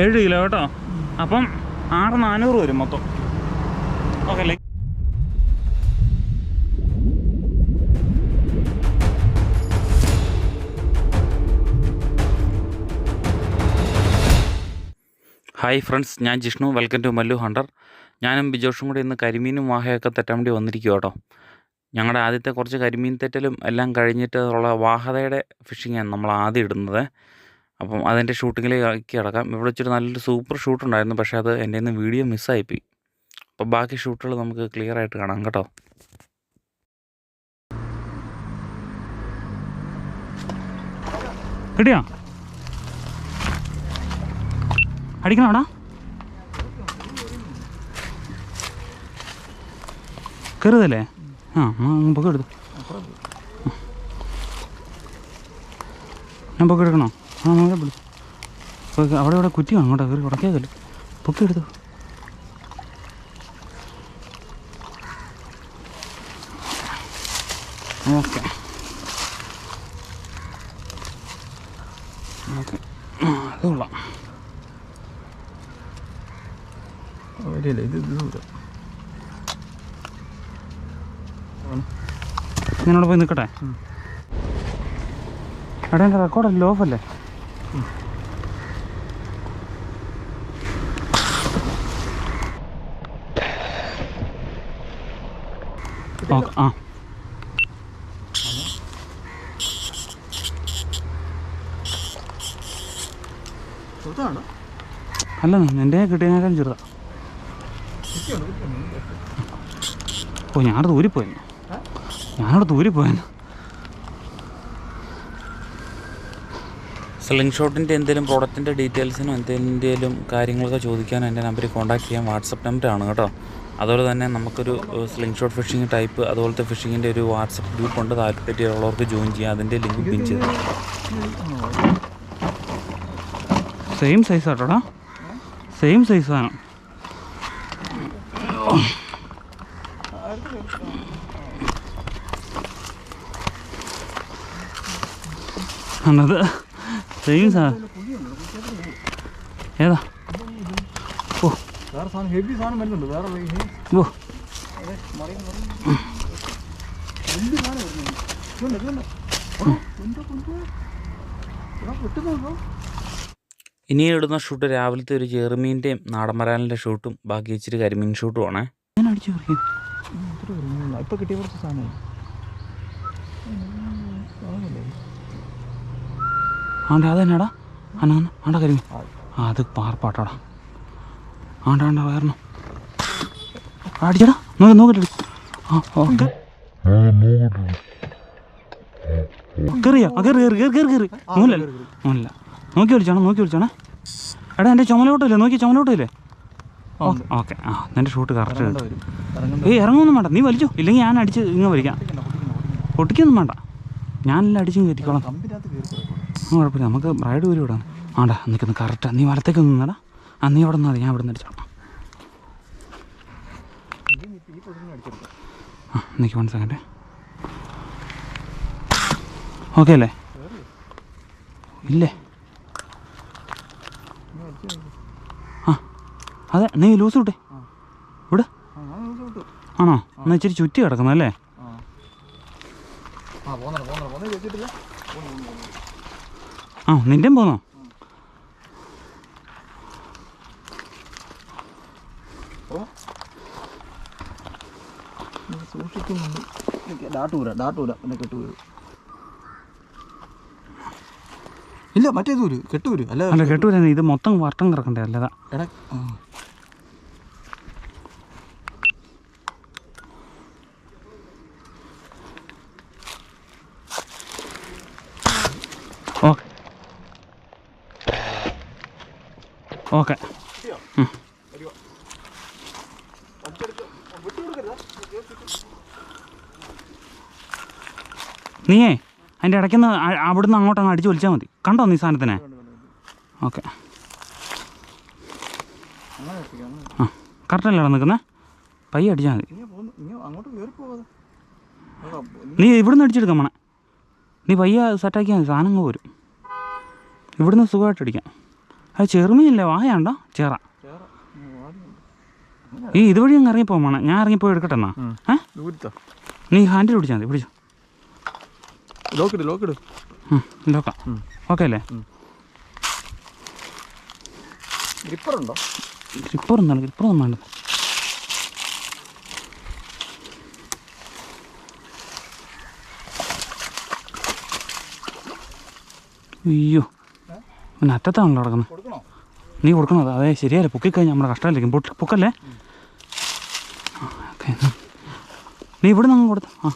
ഏഴ് കിലോ കേട്ടോ. അപ്പം ആറ് നാനൂറ് വരും മൊത്തം. ഓക്കെ അല്ലേ ഹായ് ഫ്രണ്ട്സ് ഞാൻ Jishnu. Welcome to Mallu hunter ഞാനും ബിജോഷും കൂടി ഇന്ന് കരിമീനും വാഹയൊക്കെ തെറ്റാൻ വേണ്ടി വന്നിരിക്കുക കേട്ടോ. ഞങ്ങളുടെ ആദ്യത്തെ കുറച്ച് കരിമീൻ തെറ്റലും എല്ലാം കഴിഞ്ഞിട്ട് ഉള്ള വാഹതയുടെ ഫിഷിങ്ങാണ് നമ്മൾ ആദ്യം ഇടുന്നത്. അപ്പം അതിന്റെ ഷൂട്ടിങ്ങിലേക്ക് കിടക്കാം. ഇവിടെ വെച്ചൊരു നല്ലൊരു സൂപ്പർ ഷൂട്ട് ഉണ്ടായിരുന്നു പക്ഷേ അത് എന്റെ നിന്ന് വീഡിയോ മിസ്സായിപ്പോയി. അപ്പോൾ ബാക്കി ഷൂട്ടുകൾ നമുക്ക് ക്ലിയർ ആയിട്ട് കാണാം കേട്ടോ. കിട്ടിയോ അടിക്കണോടാ കയറുതല്ലേ ആ പൊക്കെടുത്തു ഞാൻ പൊക്കെ എടുക്കണോ ആ നോക്കാം വിളി അവിടെ ഇവിടെ കുറ്റി കാണും കേട്ടോ കയറി ഉടക്കിയാക്കല്ലോ പൊക്കി എടുത്തു. ഓക്കെ. ഓക്കെ. അത് കൊള്ളാം. ഇല്ല ഇത് ഞാനവിടെ പോയി നിൽക്കട്ടെ? എടാ എന്റെ റെക്കോർഡല്ലേ ഓഫല്ലേ ആ ചെറുതാണോ അല്ല എന്റെ കിട്ടിയതിനേക്കാൾ ചെറുതാ. ഓ ഞാനവിടെ ദൂരിപ്പോയെന്ന്. ഞാനവിടെ ദൂരിപ്പോയെന്ന്. സ്ലിംഗ് ഷോട്ടിന്റെ എന്തെങ്കിലും പ്രോഡക്റ്റിന്റെ ഡീറ്റെയിൽസിനും എന്തെങ്കിലും കാര്യങ്ങളൊക്കെ ചോദിക്കാൻ എന്റെ നമ്പറിൽ കോൺടാക്ട് ചെയ്യാൻ വാട്സപ്പ് നമ്പറാണ് കേട്ടോ. അതുപോലെ തന്നെ നമുക്കൊരു സ്ലിംഗ് ഷോട്ട് ഫിഷിംഗ് ടൈപ്പ് അതുപോലത്തെ ഫിഷിങ്ങിന്റെ ഒരു വാട്സപ്പ് ഗ്രൂപ്പ് ഉണ്ട്. താല്പര്യമുള്ളവർക്ക് ജോയിൻ ചെയ്യാം. അതിന്റെ ലിങ്ക് പിൻ ചെയ്ത് സെയിം സൈസ് ആട്ടോടാ. സെയിം സൈസാണ് ആണത് സെയിം സാ ഏതാ ഓ വേറെ സാധനം ഹെവി സാധനം വരുന്നുണ്ട് വേറെ ഓ സാധനം? ഇനി ഇടുന്ന ഷൂട്ട് രാവിലത്തെ ഒരു ചെറുമീന്റെയും നാടൻ ഷൂട്ടും ബാക്കി ഇച്ചിരി കരിമീൻ ഷൂട്ടും ആണേ. ഞാൻ അടിച്ചു. ഇപ്പൊ കിട്ടിയ കുറച്ച് സാധനം ആണ്ടെ അതന്നെടാ? അന്ന ആണ്ടാ കരിമീൻ ആ അത് പാർപ്പാട്ടാടാ. ആണ്ട ആണ്ട വേറെ അടിച്ചടാ നോക്കി ആ ഓക്കെ നോക്കി വിളിച്ചാണോ നോക്കി വിളിച്ചാണേ എടാ എന്റെ ചുമലോട്ടില്ലേ നോക്കി ചുമലോട്ടില്ലേ ഓക്കെ. ആ എന്റെ ഷൂട്ട് കറക്റ്റ് ഏയ് ഇറങ്ങൊന്നും വേണ്ട. നീ വലിച്ചോ. ഇല്ലെങ്കിൽ ഞാൻ അടിച്ച് ഇങ്ങ് വലിക്കാം. പൊട്ടിക്കൊന്നും വേണ്ട. ഞാനെല്ലാം അടിച്ചും കയറ്റിക്കോളാം. കുഴപ്പമില്ല നമുക്ക് റൈഡ് വരും ഇവിടെ ആണ്ടാ നിൽക്കുന്നു കറക്റ്റാ നീ വലത്തേക്ക് നിന്നടാ ആ നീ അവിടെ നിന്നാ ഞാൻ ഇവിടെ നിന്ന് അടിച്ചെടുക്കാം. ആ നിൽക്ക് വൺ സെക്കൻഡ് ഓക്കെ അല്ലേ ഇല്ലേ അടിച്ച്. ആ അതെ നീ ലൂസ് വിട്ടെ. ഇവിടെ ആണോ എന്നാൽ ഇച്ചിരി ചുറ്റി കിടക്കുന്നല്ലേ ആ. പോന്നോ, പോന്നോ, പോന്നോ, വെച്ചിട്ടില്ല? ഡാട്ടൂര പിന്നെ? കെട്ടുവരും ഇല്ല മറ്റേത് ഊര് കെട്ടുവരും അല്ല അല്ല കേട്ടൂല ഇത് മൊത്തം വട്ടം കിടക്കണ്ടേ അല്ലതാ. ഓക്കെ നീയേ അതിന്റെ ഇടയ്ക്കുന്ന് അവിടുന്ന് അങ്ങോട്ട് അങ്ങ് അടിച്ച് വലിച്ചാൽ മതി. കണ്ടോ നീ സാധനത്തിനെ ഓക്കെ. ആ കറക്റ്റല്ലേ നിൽക്കുന്നത് പയ്യെ അടിച്ചാൽ മതി. നീ ഇവിടുന്ന് അടിച്ചെടുക്കാം മണ നീ പയ്യെ സെറ്റാക്കിയാൽ മതി സാധനങ്ങൾ പോരും. ഇവിടുന്ന് സുഖമായിട്ട് അടിക്കാം അത് ചെറുമീനല്ലേ? വായയുണ്ടോ ചേറ. ഈ ഇതുവഴി അങ്ങ് ഇറങ്ങിപ്പോമാണ് ഞാൻ ഇറങ്ങിപ്പോയി എടുക്കട്ടെ എന്നാ? നീ ഹാൻഡിൽ പിടിച്ചാൽ മതി. പിടിച്ചു. ലോക്കിട് ലോക്കിട്. നോക്കാം ഓക്കെ അല്ലേ? ഗ്രിപ്പറുണ്ടോ ഗ്രിപ്പർ ഗ്രിപ്പർ അയ്യോ. പിന്നെ അറ്റത്താണല്ലോ കിടക്കുന്നത്. നീ കൊടുക്കണോ അതെ ശരിയല്ല പൊക്കിക്കഴിഞ്ഞാൽ നമ്മുടെ കഷ്ടമായിരിക്കും പൊട്ടി പൊക്കല്ലേ? ഓക്കെ. നീ ഇവിടെ നിന്ന് കൊടുത്ത. ആ.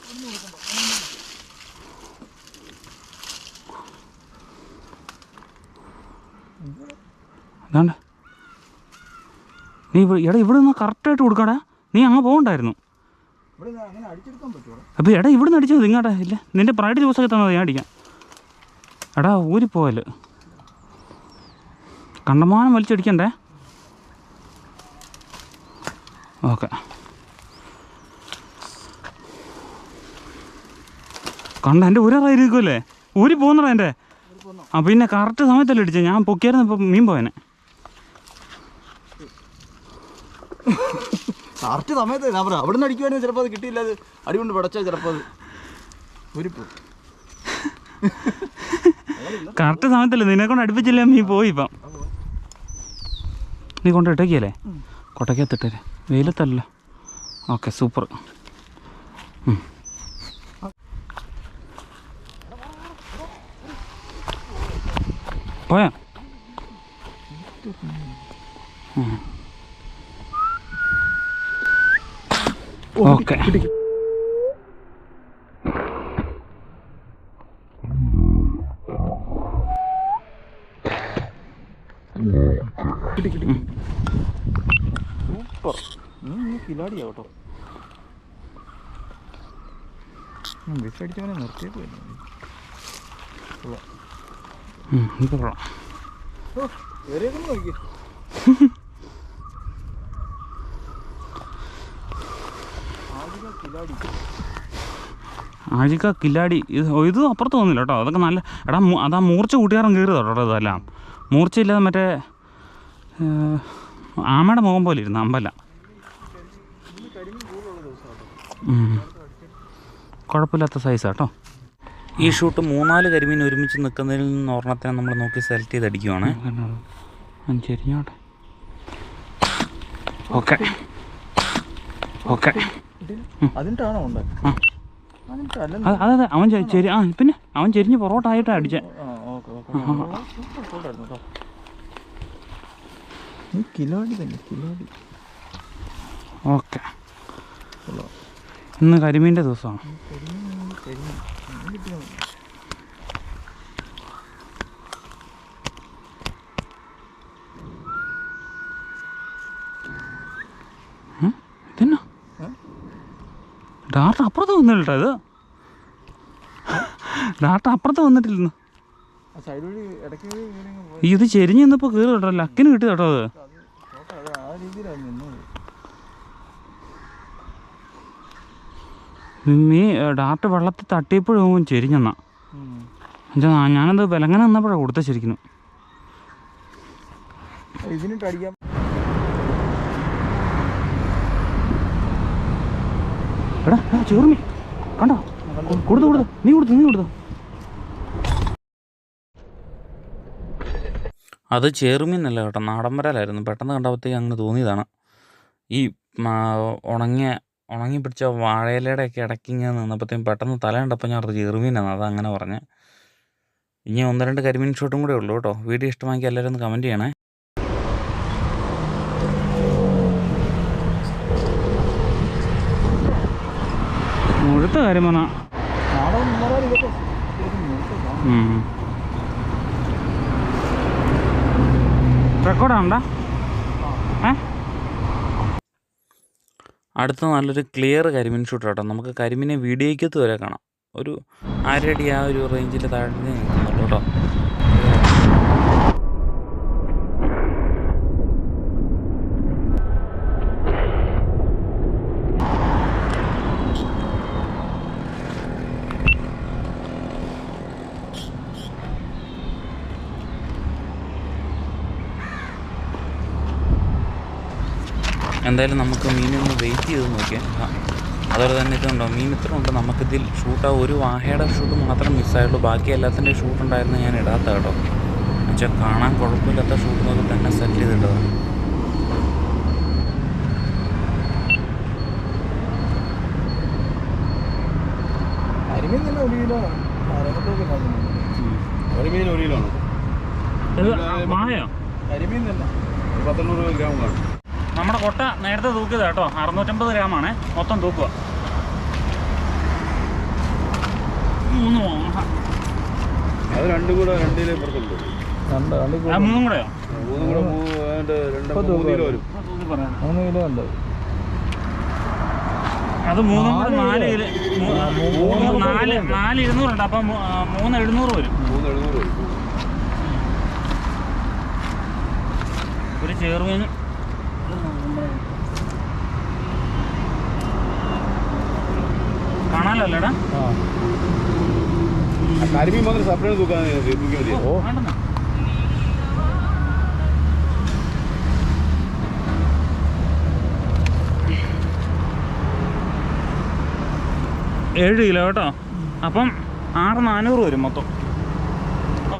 അതാണ്ട് നീ ഇവിടെ എടാ ഇവിടെ നിന്ന് കറക്റ്റായിട്ട് കൊടുക്കടാ. നീ അങ്ങ് പോകണ്ടായിരുന്നു. അപ്പോൾ എടാ ഇവിടെ നിന്ന് അടിച്ചത് ഇങ്ങോട്ടാ ഇല്ല. നിന്റെ പ്രൈഡ് ദിവസമൊക്കെ തന്നെ ഞാൻ അടിക്കാം. എടാ ഊരി പോവൽ കണ്ടമാനം വലിച്ചടിക്കണ്ടേ? ഓക്കെ. കണ്ട എന്റെ ഊരാറായിരിക്കുമല്ലേ ഊരി പോകുന്നടാ എന്റെ. ആ പിന്നെ കറക്റ്റ് സമയത്തല്ലേ അടിച്ചത് ഞാൻ പൊക്കിയായിരുന്നു ഇപ്പം മീൻ പോയനെ. കറക്റ്റ് സമയത്ത് ഞാൻ പറയാം അവിടെ നിന്ന് അടിക്കുവാണെങ്കിൽ ചിലപ്പോൾ അത് കിട്ടിയില്ല അത് അടി കൊണ്ട് പടച്ചാൽ ചിലപ്പോൾ അത് ഊരിപ്പോ കറക്റ്റ് സമയത്തല്ലേ? നിന്നെ കൊണ്ട് അടുപ്പിച്ചില്ല മീൻ പോയി ഇപ്പം. നീ കൊണ്ട് ഇട്ടേക്കല്ലേ കൊട്ടയ്ക്കകത്തിട്ടേ വെയിലത്തല്ല ഓക്കെ സൂപ്പർ. പോയാ? ഓക്കെ കിട്ടി കിട്ടി സൂപ്പർ നീ കിലാടിയാ കേട്ടോ അടിച്ചവനെ കൊള്ളാം. വേറെയൊക്കെ നോക്കി കിലാടി. ആഴ്ചക്ക കില്ലാടി ഇത് ഇത് അപ്പുറത്ത് തോന്നില്ല കേട്ടോ. അതൊക്കെ നല്ല എടാ അതാ മൂർച്ച കൂട്ടുകാരൻ കയറിയതോ കേട്ടോ ഇതെല്ലാം. മൂർച്ചയില്ലാതെ മറ്റേ ആമയുടെ മുഖം പോലെ ഇരുന്ന് അമ്പല ഇന്ന് കരിമീൻ കൂടുതലുള്ള ദിവസമാണ് ഉം. കുഴപ്പമില്ലാത്ത സൈസ് കേട്ടോ ഈ ഷൂട്ട് മൂന്നാൽ കരിമീൻ ഒരുമിച്ച് നിൽക്കുന്നതിൽ നിന്ന് ഒരെണ്ണത്തിനെ നമ്മൾ നോക്കി സെലക്ട് ചെയ്ത് അടിക്കുവാണ് അഞ്ചെരിഞ്ഞോട്ടെ ഓക്കെ. ഓക്കെ. അതെ അതെ അവൻ ചെരി ആ പിന്നെ അവൻ ചെരിഞ്ഞ് പൊറോട്ടായിട്ടാണ് അടിച്ചേ. കിലോടി ഓക്കെ ഓക്കെ. സൂപ്പർ ഷോട്ടായിരുന്നു കേട്ടോ ഈ കിലാടി തന്നെ കിലാടി. ഓക്കെ. ഇന്ന് കരിമീന്റെ ദിവസമാണ്. ഇതെന്നാ? ഏ? ഡാർട്ട് അപ്പുറത്ത് വന്നില്ല ഇത്. ഡാർട്ട് അപ്പുറത്ത് വന്നിട്ടില്ലെന്ന്. ഇത് ചെരിഞ്ഞ് നിന്നപ്പോൾ കീറി കേട്ടോ ലക്കിന് കിട്ടി കേട്ടോ അത് അത് ഷോട്ട് അത് ആ രീതിയിലാണ് നിന്നത് നീ ഡാർട്ട് വെള്ളത്തിൽ തട്ടിയപ്പോഴും ചെരിഞ്ഞെന്നാ. ഞാനത് വിലങ്ങനെ നിന്നപ്പോഴാണ് കൊടുത്ത ശരിക്കും. ഇതിനിട്ട് അടിക്കാം എടാ എടാ, കണ്ടോ? കൊടുത്തു കൊടുത്തു. നീ കൊടുത്തു നീ കൊടുത്തു. അത് ചേറുമീനല്ല കേട്ടോ നാടൻ വരാലായിരുന്നു. പെട്ടെന്ന് കണ്ടപ്പോഴത്തേക്ക് അങ്ങനെ തോന്നിയതാണ്. ഈ ഉണങ്ങിയ ഉണങ്ങി പിടിച്ച വാഴയിലയുടെ ഒക്കെ ഇടയ്ക്ക് ഇങ്ങനെ നിന്നപ്പോഴത്തേക്കും പെട്ടെന്ന് തല കണ്ടപ്പോൾ ഞാൻ ചെറുമീനാണ് അതങ്ങനെ പറഞ്ഞ്. ഇനി ഒന്ന് രണ്ട് കരിമീൻ ഷോട്ടും കൂടെ ഉള്ളൂ കേട്ടോ. വീഡിയോ ഇഷ്ടമാക്കി എല്ലാവരും ഒന്ന് കമന്റ് ചെയ്യണേ. മുഴുത്ത കാര്യം പറഞ്ഞാൽ. റെക്കോർഡാണ്ടാ അടുത്ത നല്ലൊരു ക്ലിയർ കരിമീൻ ഷൂട്ട് കേട്ടോ നമുക്ക് കരിമീനെ വീഡിയോയ്ക്കത്ത് വരെ കാണാം. ഒരു ആരടി ആ ഒരു റേഞ്ചിൽ താഴെ നിൽക്കുന്നുള്ളൂ കേട്ടോ എന്തായാലും നമുക്ക് മീനൊന്ന് വെയിറ്റ് ചെയ്ത് നോക്കിയാൽ അതുപോലെ തന്നെ ഇതുണ്ടോ? മീൻ ഇത്ര ഉണ്ട് നമുക്കിതിൽ ഷൂട്ട് ആ ഒരു വാഹയുടെ ഷൂട്ട് മാത്രം മിസ്സായുള്ളൂ ബാക്കി എല്ലാത്തിന്റെ ഷൂട്ട് ഉണ്ടായിരുന്നു ഞാൻ ഇടാത്ത കേട്ടോ. എന്നുവെച്ചാൽ കാണാൻ കുഴപ്പമില്ലാത്ത ഷൂട്ട് നോക്കി തന്നെ സെറ്റ് ചെയ്തിട്ടതാണ് ഒരു കരിമീൻ ഒരു കിലോ ആണ്. കരിമീൻ തന്നെ. പത്തെണ്ണൂറ് ഗ്രാം കാണും നമ്മുടെ കൊട്ട നേരത്തെ തൂക്കിയത് കേട്ടോ. അറുന്നൂറ്റമ്പത് ഗ്രാമാണ് മൊത്തം തൂക്കുക. മൂന്ന് അത് രണ്ടും കൂടെ രണ്ടിലെ പുറത്തുണ്ട് രണ്ട് രണ്ട് ആ മൂന്നും കൂടെയോ? മൂന്നും കിലോ ഉണ്ട്. അത് മൂന്നും കൂടെ നാല് നാല് കിലോ. നാല് ഇരുന്നൂറുണ്ട് അപ്പം മൂന്ന് എഴുന്നൂറ് വരും. മൂന്ന് എഴുന്നൂറ് വരും. ഒരു ചേറുമീന് കരിമീൻ മാത്രം സപ്പറേറ്റ് തൂക്കാൻ തൂക്കി മതി ഓ. വേണ്ടെന്നാ. ഏഴ് കിലോ കേട്ടോ. അപ്പം ആറ് നാനൂറ് വരും മൊത്തം.